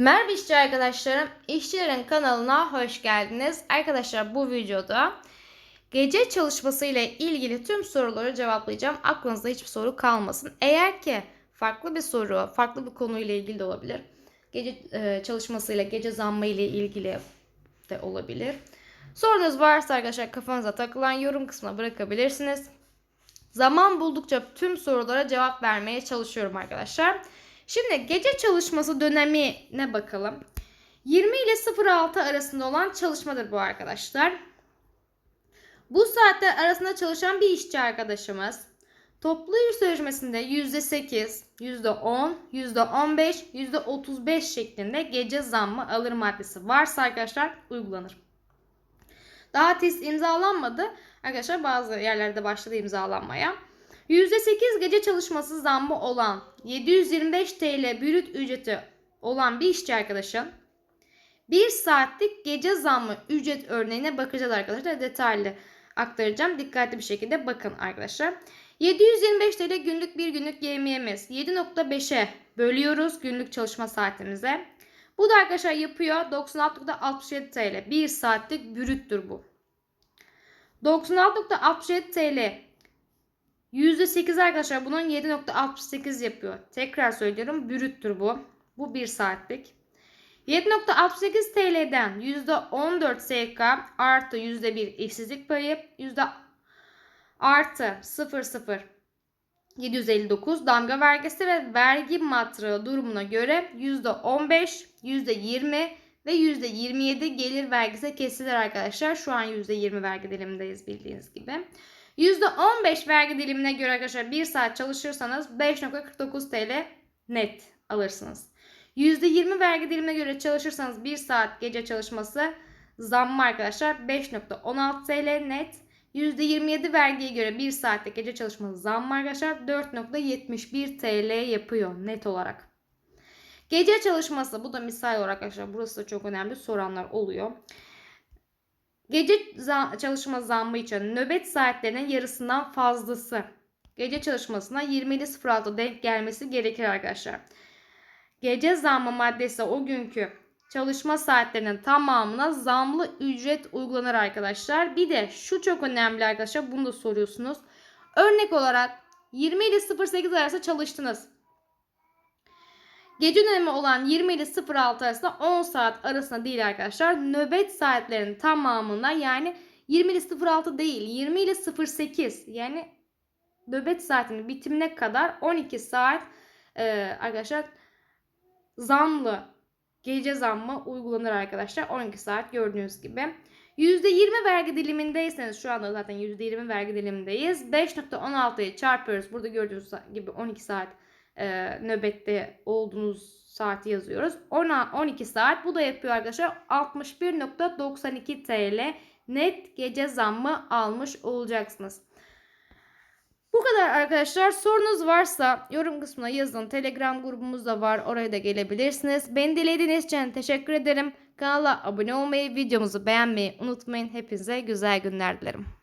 Merhaba işçi arkadaşlarım. İşçilerin kanalına hoş geldiniz. Arkadaşlar bu videoda gece çalışması ile ilgili tüm soruları cevaplayacağım. Aklınızda hiçbir soru kalmasın. Eğer ki farklı bir soru, farklı bir konuyla ilgili de olabilir. Gece e, çalışması ile gece zammı ile ilgili de olabilir. Sorunuz varsa arkadaşlar kafanıza takılan yorum kısmına bırakabilirsiniz. Zaman buldukça tüm sorulara cevap vermeye çalışıyorum arkadaşlar. Şimdi gece çalışması dönemine bakalım. 20 ile 06 arasında olan çalışmadır bu arkadaşlar. Bu saatler arasında çalışan bir işçi arkadaşımız toplu iş sözleşmesinde %8, %10, %15, %35 şeklinde gece zammı alır maddesi varsa arkadaşlar uygulanır. Daha test imzalanmadı. Arkadaşlar bazı yerlerde başladı imzalanmaya. %8 gece çalışması zammı olan 725 TL brüt ücreti olan bir işçi arkadaşın 1 saatlik gece zammı ücret örneğine bakacağız arkadaşlar. Detaylı aktaracağım. Dikkatli bir şekilde bakın arkadaşlar. 725 TL günlük bir günlük yemeğimiz. 7.5'e bölüyoruz günlük çalışma saatimize. Bu da arkadaşlar yapıyor 96.67 TL. 1 saatlik brüttür bu. 96.67 TL %8 arkadaşlar bunun 7.68 yapıyor. Tekrar söylüyorum brüttür bu. Bu 1 saatlik. 7.68 TL'den %14 SK artı %1 işsizlik payı yüzde artı 00 759 damga vergisi ve vergi matrağı durumuna göre %15, %20 ve %27 gelir vergisi kesilir arkadaşlar. Şu an %20 vergi dilimindeyiz bildiğiniz gibi. %15 vergi dilimine göre arkadaşlar 1 saat çalışırsanız 5.49 TL net alırsınız. %20 vergi dilimine göre çalışırsanız 1 saat gece çalışması zammı arkadaşlar 5.16 TL net. %27 vergiye göre 1 saatte gece çalışması zammı arkadaşlar 4.71 TL yapıyor net olarak. Gece çalışması bu da misal olarak arkadaşlar burası da çok önemli soranlar oluyor. Gece za- çalışma zammı için nöbet saatlerinin yarısından fazlası gece çalışmasına 20.06 denk gelmesi gerekir arkadaşlar. Gece zammı maddesi o günkü çalışma saatlerinin tamamına zamlı ücret uygulanır arkadaşlar. Bir de şu çok önemli arkadaşlar bunu da soruyorsunuz. Örnek olarak 20 ile 08 arası çalıştınız. Gece dönemi olan 20 ile 06 arasında 10 saat arasında değil arkadaşlar. Nöbet saatlerinin tamamına yani 20 ile 06 değil 20 ile 08 yani nöbet saatinin bitimine kadar 12 saat e, arkadaşlar zamlı gece zammı uygulanır arkadaşlar. 12 saat gördüğünüz gibi. %20 vergi dilimindeyseniz şu anda zaten %20 vergi dilimindeyiz. 5.16'yı çarpıyoruz. Burada gördüğünüz gibi 12 saat e, nöbette olduğunuz saati yazıyoruz. 10'a 12 saat. Bu da yapıyor arkadaşlar 61.92 TL net gece zammı almış olacaksınız. Bu kadar arkadaşlar. Sorunuz varsa yorum kısmına yazın. Telegram grubumuz da var. Oraya da gelebilirsiniz. Beni dinlediğiniz için teşekkür ederim. Kanala abone olmayı, videomuzu beğenmeyi unutmayın. Hepinize güzel günler dilerim.